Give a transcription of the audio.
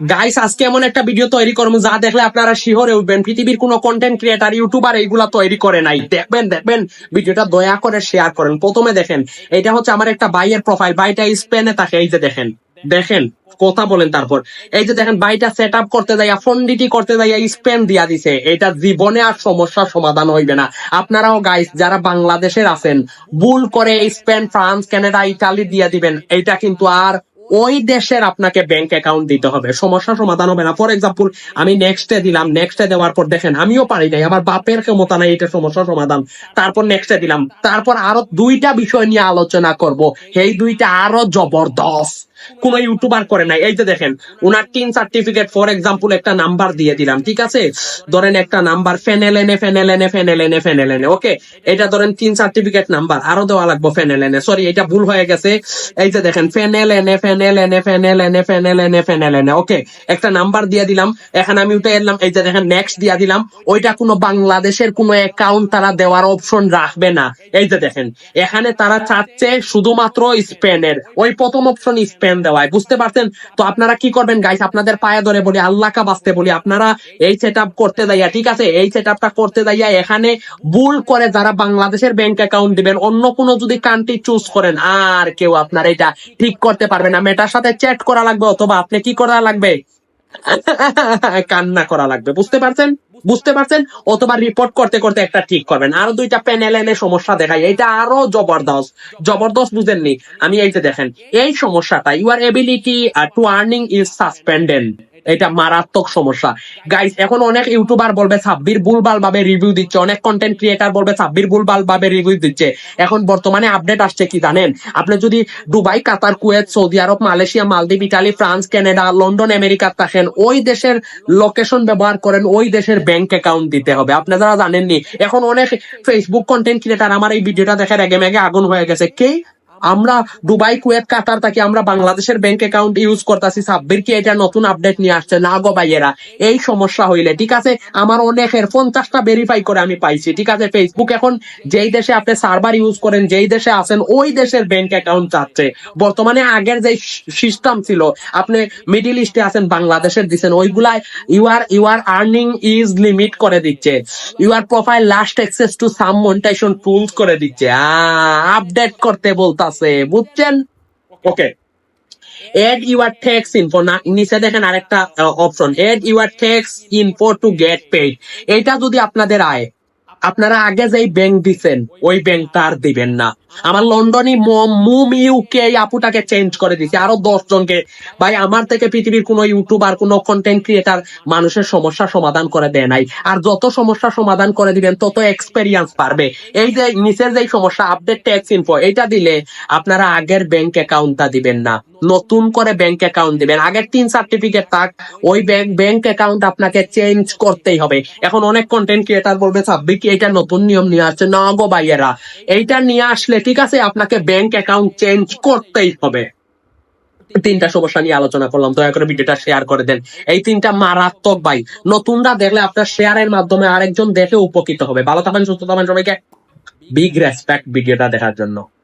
Guys আজকে এমন একটা ভিডিও তৈরি করব যা দেখলে আপনারা শিহরে উঠবেন পৃথিবীর কোনো কন্টেন্ট ক্রিয়েটার ইউটিউবার এইগুলা তৈরি করে নাই। দেখবেন দেখবেন ভিডিওটা দয়া করে শেয়ার করেন। প্রথমে দেখেন, এটা হচ্ছে আমার একটা বাইয়ের প্রোফাইল বাইটা স্পেনে থাকে, এই যে দেখেন দেখেন, কথা বলেন তারপর। এই যে দেখেন বাইটা সেট আপ করতে যাইয়া ফন্ডিটি করতে যাইয়া স্পেন দিয়া দিছে। এটা জীবনে আর সমস্যার সমাধান হইবে না। আপনারাও গাইস যারা বাংলাদেশের আছেন, ভুল করে স্পেন ফ্রান্স কানাডা ইটালি দিয়া দিবেন। এটা কিন্তু আর ওই দেশের আপনাকে ব্যাংক অ্যাকাউন্ট দিতে হবে। সমস্যা সমাধান হবে না। ফর এক্সাম্পল আমি নেক্সটে দিলাম নেক্সটে দেওয়ার পর দেখেন, আমিও পারি নাই। আমার বাপের ক্ষমতা নাই, এটা সমস্যা সমাধান। তারপর নেক্সটে দিলাম। তারপর আরও দুইটা বিষয় নিয়ে আলোচনা করব। এই দুইটা আরও জবরদস্ত। কোন ইউটিউবার করে নাই। এই যে দেখেন ওনার টিন সার্টিফিকেট ফর এক্সাম্পল একটা নাম্বার দিয়ে দিলাম, ঠিক আছে? ধরেন একটা নাম্বার ফেনেলেনে ফেনেলেনে ফেনেলেনে ফেনেলেনে ওকে এটা ধরেন তিন সার্টিফিকেট নাম্বার আরও দেওয়া লাগবে ফেনেলেনে সরি এটা ভুল হয়ে গেছে। এই যে দেখেন, ফেনেল ফেনেলেনে ওকে একটা নাম্বার দিয়ে দিলাম। আমি উঠে এলাম, এই যে দেখেন নেক্সট দিয়ে দিলাম। ওইটা কোনো বাংলাদেশের কোনো অ্যাকাউন্ট তারা দেওয়ার অপশন রাখবে না। এই যে দেখেন, এখানে তারা চাচ্ছে শুধুমাত্র স্পেনের। ওই প্রথম অপশন স্পেন দেওয়ায়। বুঝতে পারছেন? তো আপনারা কি করবেন গাইস আপনাদের পায়ে ধরে বলি, আল্লাহ কা বাঁচতে বলি, আপনারা এই সেট করতে যাইয়া, ঠিক আছে? এই সেট করতে যাইয়া এখানে ভুল করে যারা বাংলাদেশের ব্যাংক অ্যাকাউন্ট দিবেন, অন্য কোনো যদি কান্ট্রি চুজ করেন, আর কেউ আপনার এটা ঠিক করতে পারবে না। মেটার সাথে চ্যাট করা লাগবে অথবা আপনি কি করা লাগবে? কান্না করা লাগবে, বুঝতে পারছেন? বুঝতে পারছেন? অথবা রিপোর্ট করতে করতে একটা ঠিক করবেন। আরও দুইটা প্যানেল এনে সমস্যা দেখায় এটা আরও জবরদস্ত জবরদস্ত বুঝেননি। আমি এই যে দেখেন, এই সমস্যাটা you your ability to earning is suspended এটা মারাত্মক সমস্যা। গাইস এখন অনেক ইউটিউবার বলবে, সাব্বির ভুলভাল ভাবে রিভিউ দিচ্ছে। অনেক কন্টেন্ট ক্রিয়েটার বলবে, সাব্বির ভুলভাল ভাবে রিভিউ দিচ্ছে। এখন বর্তমানে আপডেট আসছে কি জানেন? আপনি যদি Dubai, Qatar, Kuwait, Saudi Arab, Malaysia, মালদ্বীপ, Italy, France, Canada, London, America থাকেন, ওই দেশের লোকেশন ব্যবহার করেন, ওই দেশের ব্যাংক অ্যাকাউন্ট দিতে হবে। আপনারা জানেননি, এখন অনেক ফেসবুক কন্টেন্ট ক্রিয়েটার আমার এই ভিডিওটা দেখার আগে মেগে আগুন হয়ে গেছে। কে? আমরা দুবাই, কুয়েত, কাতার থাকি, আমরা বাংলাদেশের ব্যাংক অ্যাকাউন্ট ইউজ করতেছি। সাব্বির কি এটা নতুন আপডেট নিয়ে আসছে। না গো ভাইয়েরা, এই সমস্যা হইলে, ঠিক আছে? আমার অনেকের পঞ্চাশটা ভেরিফাই করে আমি পাইছি, ঠিক আছে? ফেসবুক এখন যেই দেশে আপনি সার্ভার ইউজ করেন, যেই দেশে আছেন, ওই দেশের ব্যাংক অ্যাকাউন্ট চাচ্ছে বর্তমানে আগের যে সিস্টেম ছিল, আপনি মিডিল ইস্টে আছেন, বাংলাদেশের দিচ্ছেন ওইগুলা you are you are earning is limit করে দিচ্ছে। You are profile last access to some monetization tools করে দিচ্ছে। আপডেট করতে বলতাছে বুঝছেন? Okay add your tax info না নিচে দেখেন আরেকটা option add your tax info to get paid এটা যদি আপনাদের আয় আপনারা আগে যেই ব্যাংক দিছেন ওই ব্যাংকটা আর দিবেন না। আমার লন্ডনই মুম ইউকে আপুটাকে চেঞ্জ করে দিছে। আরও দশ জনকে ভাই, আমার থেকে পৃথিবীর কোনো ইউটিউবার কোনো কন্টেন্ট ক্রিয়েটার মানুষের সমস্যা সমাধান করে দেয় নাই। আর যত সমস্যা সমাধান করে দিবেন, তত এক্সপেরিয়েন্স পারবে এই যে, নিচের যে সমস্যা আপডেট ট্যাক্স ইনফো এটা দিলে আপনারা আগের ব্যাংক অ্যাকাউন্টটা দিবেন না। নতুন করে ব্যাংক অ্যাকাউন্ট দিবেন। আগের তিন সার্টিফিকেট থাক, ওই ব্যাংক ব্যাংক অ্যাকাউন্ট আপনাকে চেঞ্জ করতেই হবে। এখন অনেক কন্টেন্ট ক্রিয়েটার বলবে সাব্বির কি এটা নতুন নিয়ম নিয়ে আসছে। না গো ভাইয়েরা, এইটা নিয়ে আসলে ঠিক আছে, আপনাকে ব্যাংক অ্যাকাউন্ট চেঞ্জ করতেই হবে। তিনটা সমস্যা নিয়ে আলোচনা করলাম। দয়া করে ভিডিওটা শেয়ার করে দেন। এই তিনটা মারাত্মক ভাই। নতুনরা দেখলে আপনার শেয়ারের মাধ্যমে আরেকজন দেখে উপকৃত হবে। ভালো থাকবেন সুস্থ থাকবেন সবাইকে। বিগ রেসপেক্ট ভিডিওটা দেখার জন্য।